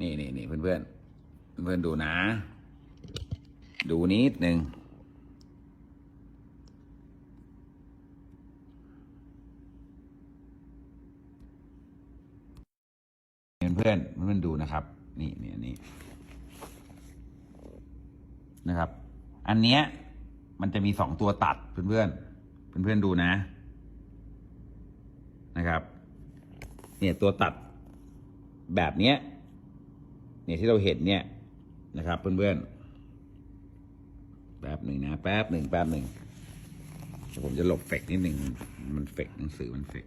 นี่นี่นี่เพื่อนเพื่อนเพื่อนดูนะ ดูนิดหนึ่งเพื่อนเพื่อนดูนะครับ นี่นี่นี่นะครับ อันเนี้ยมันจะมีสองตัวตัดเพื่อนเพื่อนเพื่อนเพื่อนดูนะ นะครับ เนี่ยตัวตัดแบบเนี้ย เนี่ยที่เราเห็นเนี่ยนะครับเพื่อนๆแป๊บหนึ่งนะแป๊บหนึ่งแป๊บหนึ่งผมจะหลบเฟกนิดหนึ่งมันเฟกหนังสือมันเฟก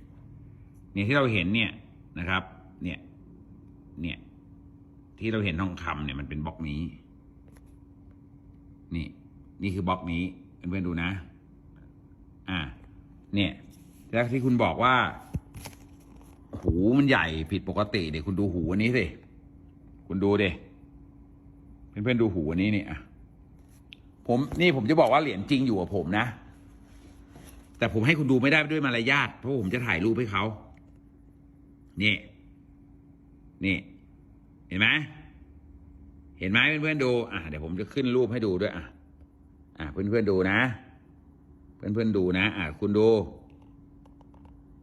เนี่ยที่เราเห็นเนี่ยนะครับ เนี่ย เนี่ย ที่เราเห็นทองคำเนี่ยมันเป็นบล็อกนี้ นี่ นี่คือบล็อกนี้เพื่อนๆดูนะ อ่า เนี่ยแล้วที่คุณบอกว่า หูมันใหญ่ผิดปกติเดี๋ยวคุณดูหูอันนี้สิ คุณดูดิเพื่อนๆดูหูอันนี้นี่อะผมนี่ผมจะบอกว่าเหรียญจริงอยู่กับผมนะ แต่ผมให้คุณดูไม่ได้ด้วยมารยาทเพราะผมจะถ่ายรูปให้เขานี่ นี่ เห็นไหมเห็นไหมเพื่อนๆดูอะเดี๋ยวผมจะขึ้นรูปให้ดูด้วยอะอะเพื่อนๆดูนะ เพื่อนๆดูนะอะคุณดู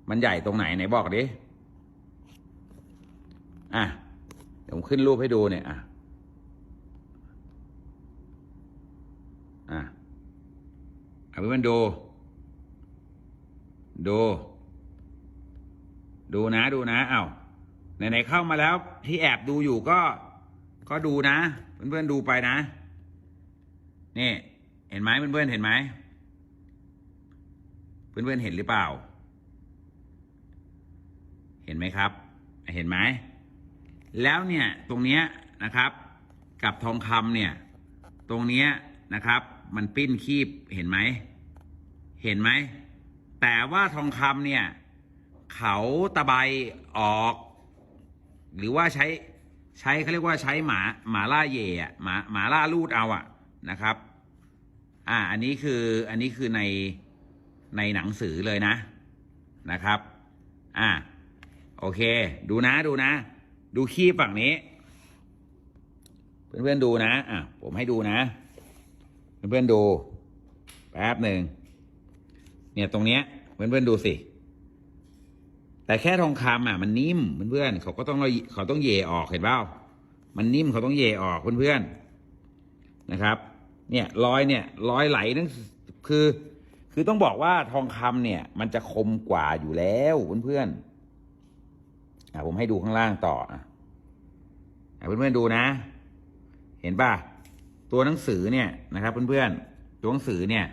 มันใหญ่ตรงไหนไหนบอกดิอะ ดี๋ยวผมขึ้นรูปให้ดูเนี่ยอะอะเอาเพื่อนดู ดู ดูนะดูนะเอา้าไหนๆเข้ามาแล้วที่แอบดูอยู่ก็ ก็ดูนะ เพื่อนๆดูไปนะ นี่ เห็นไหมเพื่อนๆเห็นไหมเพื่อนๆเห็นหรือเปล่า เห็นไหมครับ เห็นไหม แล้วเนี่ยตรงเนี้ยนะครับกับทองคำเนี่ยตรงเนี้ยนะครับ มันปิ้นคีบเห็นไหมเห็นไหมแต่ว่าทองคำเนี่ยเขาตะไบออก หรือว่าใช้ใช้เขาเรียกว่าใช้หมาหมาล่าเย่อะหมาหมาล่าลูดเอาอะนะครับ อ่าอันนี้คืออันนี้คือในในหนังสือเลยนะนะครับ อ่าโอเค ดูนะดูนะ ดูคีบฝั่งนี้ เพื่อนๆดูนะ อะ ผมให้ดูนะ เพื่อนๆดูแป๊บหนึ่งเนี่ยตรงเนี้ย เพื่อนๆดูสิแต่แค่ทองคำอะมันนิ่มเพื่อนๆเขาก็ต้องเขาต้องเยออกเห็นเปล่ามันนิ่มเขาต้องเยออกเพื่อนๆนะครับ เนี่ยรอยเนี่ยรอยไหลนั่นคือ คือต้องบอกว่าทองคำเนี่ย มันจะคมกว่าอยู่แล้วเพื่อนๆอะผมให้ดูข้างล่างต่ออะ เพื่อนๆดูนะ เห็นป่ะตัวหนังสือเนี่ยนะครับ เพื่อนๆตัวหนังสือเนี่ย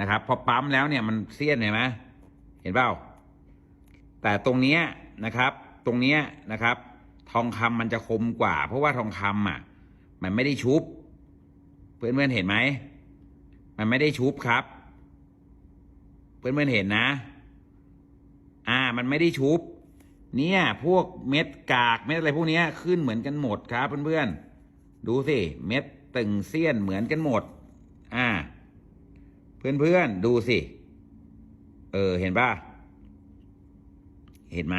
นะครับพอปั๊มแล้วเนี่ยมันเสี้ยนเห็นไหมเห็นเปล่าแต่ตรงเนี้ยนะครับ ตรงเนี้ยนะครับ ทองคำมันจะคมกว่า เพราะว่าทองคำอะ มันไม่ได้ชุบ เพื่อนๆเห็นไหมมันไม่ได้ชุบครับ เพื่อนๆเห็นนะ อ่า มันไม่ได้ชุบ เนี่ยพวกเม็ดกากเม็ดอะไรพวกนี้ขึ้นเหมือนกันหมดครับเพื่อนๆดูสิเม็ดตึงเสี้ยนเหมือนกันหมด อ่า เพื่อนๆดูสิเออเห็นป่ะเห็นไหม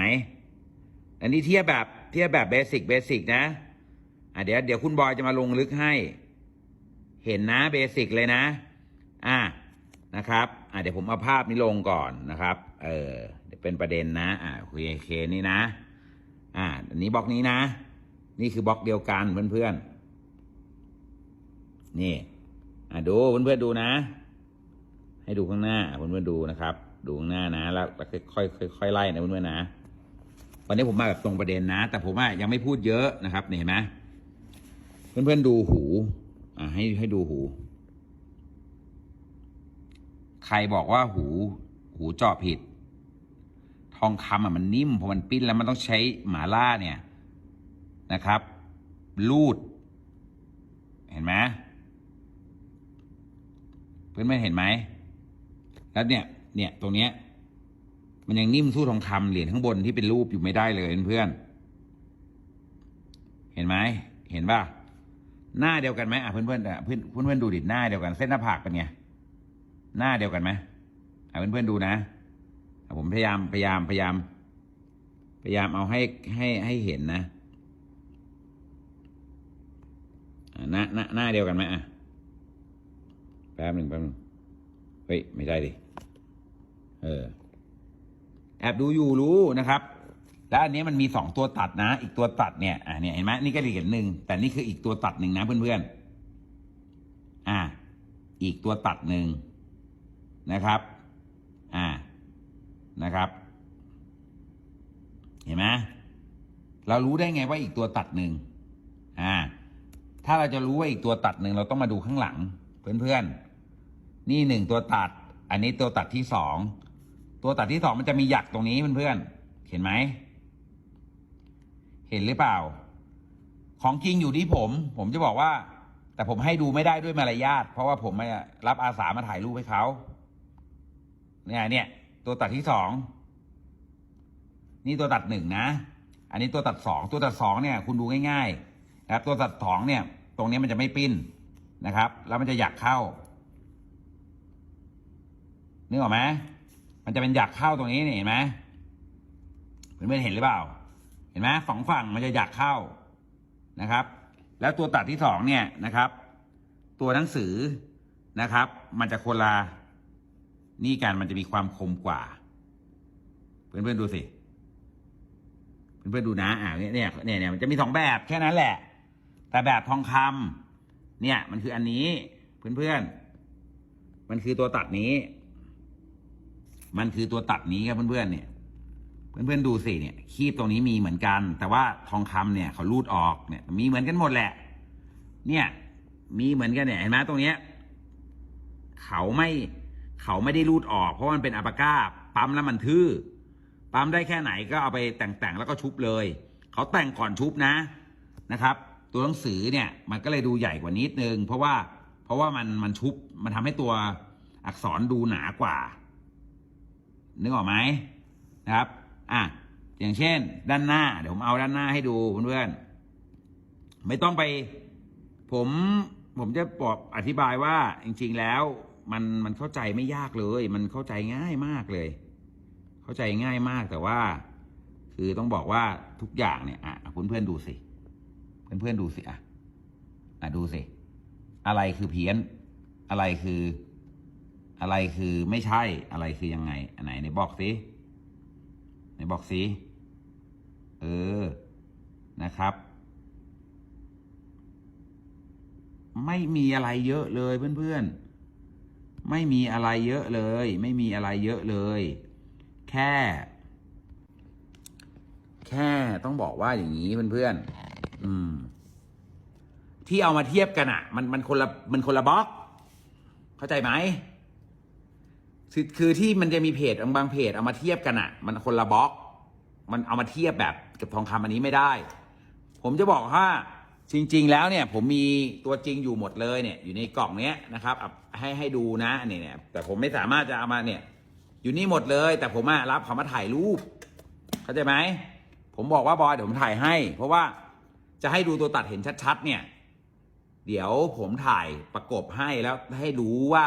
อันนี้เทียบแบบเทียบแบบเบสิกเบสิกนะอะเดี๋ยวเดี๋ยวคุณบอยจะมาลงลึกให้ เห็นนะเบสิกเลยนะ อะนะครับ อะเดี๋ยวผมเอาภาพนี้ลงก่อนนะครับ เออ เป็นประเด็นนะ อะคุยเคนี่นะ อะอันนี้บล็อกนี้นะ นี่คือบล็อกเดียวกันเพื่อนๆ นี่ อะดูเพื่อนๆดูนะ ให้ดูข้างหน้าเพื่อนๆดูนะครับ ดูข้างหน้านะ แล้วค่อยๆค่อยๆไล่นะเพื่อนๆนะวันนี้ผมมาแบบตรงประเด็นนะ แต่ผมว่ายังไม่พูดเยอะนะครับเห็นไหมเพื่อนๆดูหู อ่า ให้ให้ดูหู ใครบอกว่าหู หูเจาะผิด ทองคำอะมันนิ่มพอมันปิ้นแล้วมันต้องใช้หมาล่าเนี่ยนะครับ ลูด เห็นไหมเพื่อนๆเห็นไหมแล้วเนี่ย เนี่ยตรงเนี้ย มันยังนิ่มสู้ทองคำเหรียญข้างบนที่เป็นรูปอยู่ไม่ได้เลยเพื่อนเห็นไหมเห็นป่ะหน้าเดียวกันไหมอะเพื่อนเพื่อนเพื่อนเพื่อนเพื่อนดูดิหน้าเดียวกันเส้นหน้าผากเป็นไงหน้าเดียวกันไหมอะเพื่อนเพื่อนดูนะ ผมพยายามพยายามพยายาม พยายามเอาให้ให้ให้เห็นนะหน้าหน้าหน้าเดียวกันไหมอะแป๊บหนึ่งแป๊บหนึ่งเฮ้ยไม่ใช่ดิเออแอบดูอยู่รู้นะครับแล้วอันนี้มันมีสองตัวตัดนะ อีกตัวตัดเนี่ยอะเนี่ยเห็นไหมนี่ก็เหรียญหนึ่งแต่นี่คืออีกตัวตัดหนึ่งนะเพื่อนๆอะอีกตัวตัดหนึ่งนะครับ นะครับ เห็นไหมเรารู้ได้ไงว่าอีกตัวตัดหนึ่งอ่า ถ้าเราจะรู้ว่าอีกตัวตัดหนึ่งเราต้องมาดูข้างหลัง เพื่อนๆ นี่หนึ่งตัวตัด อันนี้ตัวตัดที่สอง ตัวตัดที่สองมันจะมีหยักตรงนี้เพื่อนๆ เห็นไหม เห็นหรือเปล่า ของจริงอยู่ที่ผม ผมจะบอกว่า แต่ผมให้ดูไม่ได้ด้วยมารยาท เพราะว่าผมไม่รับอาสามาถ่ายรูปให้เขาเนี่ยเนี่ย ตัวตัดที่สองนี่ตัวตัดหนึ่งนะ อันนี้ตัวตัดสองตัวตัดสองเนี่ย คุณดูง่ายๆนะครับ ตัวตัดสองเนี่ย ตรงนี้มันจะไม่ปิ้นนะครับ แล้วมันจะหยักเข้านึกออกไหมมันจะเป็นหยักเข้าตรงนี้เห็นไหมเพื่อนๆเห็นหรือเปล่า เห็นไหมสองฝั่งมันจะหยักเข้านะครับ แล้วตัวตัดที่สองเนี่ยนะครับ ตัวหนังสือนะครับ มันจะโคนละ นี่กันมันจะมีความคมกว่า เพื่อนๆดูสิเพื่อนๆดูนะอ่าเนี่ยเนี่ยเนี่ยมันจะมีสองแบบแค่นั้นแหละ แต่แบบทองคำเนี่ย มันคืออันนี้ เพื่อนๆมันคือตัวตัดนี้ มันคือตัวตัดนี้ครับเพื่อนๆเนี่ย เพื่อนๆดูสิเนี่ย คีบตรงนี้มีเหมือนกัน แต่ว่าทองคำเนี่ยเขารูดออกเนี่ย มีเหมือนกันหมดแหละ เนี่ย มีเหมือนกันเนี่ยเห็นไหมตรงเนี้ย เขาไม่ เขาไม่ได้รูดออก เพราะมันเป็นอัปาก้า ปั๊มแล้วมันทื่อปั๊มได้แค่ไหนก็เอาไปแต่งๆแล้วก็ชุบเลย เขาแต่งก่อนชุบนะนะครับ ตัวหนังสือเนี่ยมันก็เลยดูใหญ่กว่านิดนึง เพราะว่าเพราะว่ามันมันชุบมันทำให้ตัวอักษรดูหนากว่านึกออกไหมนะครับ อะอย่างเช่น ด้านหน้า เดี๋ยวผมเอาด้านหน้าให้ดูเพื่อนๆไม่ต้องไป ผมผมจะบอกอธิบายว่าจริง ๆ แล้ว มันมันเข้าใจไม่ยากเลย มันเข้าใจง่ายมากเลย เข้าใจง่ายมากแต่ว่า คือต้องบอกว่าทุกอย่างเนี่ยอะเพื่อนๆดูสิเพื่อนๆดูสิอะอะดูสิอะไรคือเพี้ยน อะไรคือ อะไรคือไม่ใช่อะไรคือยังไง อันไหนในบอกสิในบอกสิเออนะครับ ไม่มีอะไรเยอะเลยเพื่อนๆ ไม่มีอะไรเยอะเลย ไม่มีอะไรเยอะเลย แค่ แค่ต้องบอกว่าอย่างนี้เพื่อนๆอืม ที่เอามาเทียบกันอะ มันมันคนละมันคนละบล็อก เข้าใจไหมคือคือที่มันจะมีเพจบางเพจเอามาเทียบกันอะ มันคนละบล็อก มันเอามาเทียบแบบกับทองคำอันนี้ไม่ได้ ผมจะบอกว่า จริง ๆ แล้วเนี่ยผมมีตัวจริงอยู่หมดเลยเนี่ยอยู่ในกล่องเนี้ยนะครับให้ให้ดูนะเนี่ยเนี่ยแต่ผมไม่สามารถจะเอามาเนี่ยอยู่นี่หมดเลย แต่ผมอะรับเขามาถ่ายรูปเข้าใจไหมผมบอกว่าบอยเดี๋ยวผมถ่ายให้ เพราะว่าจะให้ดูตัวตัดเห็นชัดๆ เนี่ย เดี๋ยวผมถ่ายประกบให้แล้วให้รู้ว่า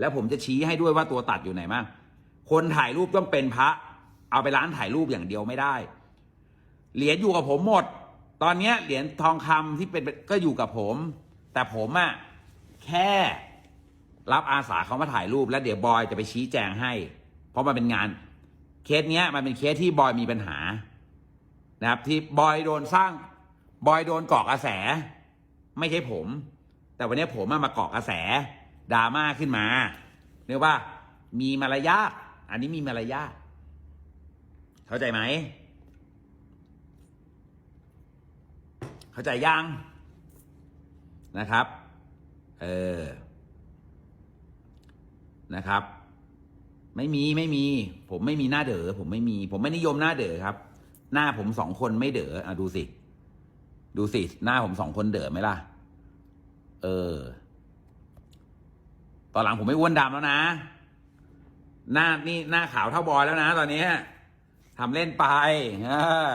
แล้วผมจะชี้ให้ด้วยว่าตัวตัดอยู่ไหนบ้างคนถ่ายรูปต้องเป็นพระ เอาไปร้านถ่ายรูปอย่างเดียวไม่ได้ เหรียญอยู่กับผมหมด ตอนนี้เหรียญทองคำที่เป็นก็อยู่กับผม แต่ผมอะแค่รับอาสาเขามาถ่ายรูปแล้วเดี๋ยวบอยจะไปชี้แจงให้ เพราะมันเป็นงานเคสเนี้ยมันเป็นเคสที่บอยมีปัญหา นะครับที่บอยโดนสร้างบอยโดนเกาะกระแส ไม่ใช่ผม แต่วันนี้ผมอะมาเกาะกระแสดราม่าขึ้นมาเรียกว่ามีมารยาทอันนี้มีมารยาทเข้าใจไหม เข้าใจยังนะครับ เออ นะครับ ไม่มีไม่มี ผมไม่มีหน้าเด๋อผมไม่มี ผมไม่นิยมหน้าเด๋อครับ หน้าผมสองคนไม่เด๋ออะดูสิ ดูสิ หน้าผมสองคนเด๋อไหมล่ะ เออ ตอนหลังผมไม่อ้วนดำแล้วนะ หน้านี่หน้าขาวเท่าบอยแล้วนะ ตอนนี้ทำเล่นไปเออ